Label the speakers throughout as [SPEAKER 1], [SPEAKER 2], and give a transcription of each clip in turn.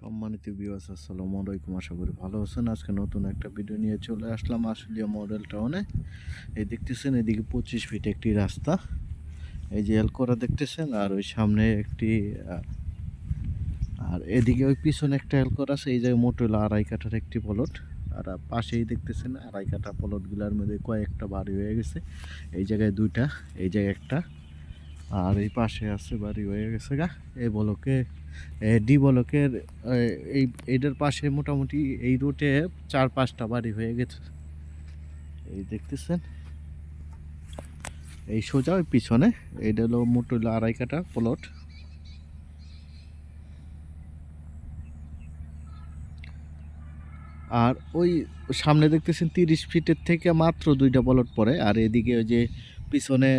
[SPEAKER 1] সম্মানিত বিওয়াস আসসালামু আলাইকুম। আশা করি ভালো আছেন। আজকে নতুন একটা ভিডিও নিয়ে চলে আসলাম আশুলিয়া মডেল টাউনে এই দেখতেছেন, এদিকে পঁচিশ ফিট একটি রাস্তা। এই যে এলকোরা দেখতেছেন, আর ওই সামনে একটি, আর এদিকে ওই পিছনে একটা এলকোর আছে। এই জায়গায় মোট হলো আড়াই কাঠার একটি প্লট আর পাশেই দেখতেছেন, আড়াই কাঠা প্লটগুলোর মধ্যে কয়েকটা বাড়ি হয়ে গেছে। এই জায়গায় দুইটা, এই জায়গায় একটা। আর এই পাশে আছে বাড়ি হয়ে গেছে গা। এই বলকে ডি বলকের এই, এইটার পাশে মোটামুটি এই রুটে চার পাঁচটা বাড়ি হয়ে গেছে। এই দেখতেছেন, এই সোজা ওই পিছনে, এইটা হলো মোট হলো আড়াই কাটা প্লট। আর ওই সামনে দেখতেছেন তিরিশ ফিটের থেকে মাত্র দুইটা প্লট পড়ে, আর এদিকে ওই যে পিছনে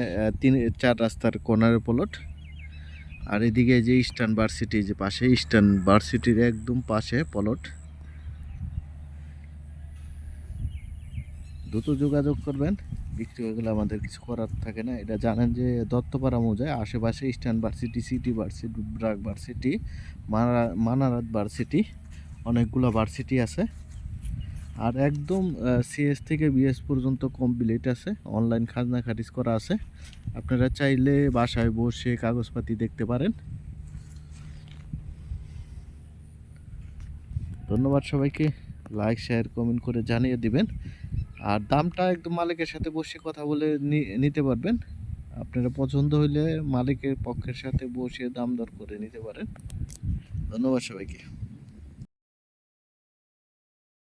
[SPEAKER 1] তিন, চার রাস্তার কর্নারের প্লট আর এদিকে যে ইস্টার্ন ভার্সিটি যে পাশে ইস্টার্ন ভার্সিটির একদম পাশে প্লট দ্রুত যোগাযোগ করবেন। বিক্রি হয়ে গেলে আমাদের কিছু করার থাকে না। এটা জানেন যে দত্তপাড়া মৌজায় আশেপাশে Eastern varsity city varsity BRAC varsity মানা মানারাত ভার্সিটি অনেকগুলো ভার্সিটি আছে। আর একদম সিএস থেকে বিএস পর্যন্ত কমপ্লিট আছে। অনলাইন খাজনা খারিজ করা আছে। আপনারা চাইলে বাসায় বসে কাগজপাতি দেখতে পারেন। ধন্যবাদ সবাইকে। লাইক শেয়ার কমেন্ট করে জানিয়ে দিবেন। আর দামটা একদম মালিকের সাথে বসে কথা বলে নিতে পারবেন। আপনারা পছন্দ হইলে মালিকের পক্ষের সাথে বসে দাম দর করে নিতে পারেন। ধন্যবাদ সবাইকে।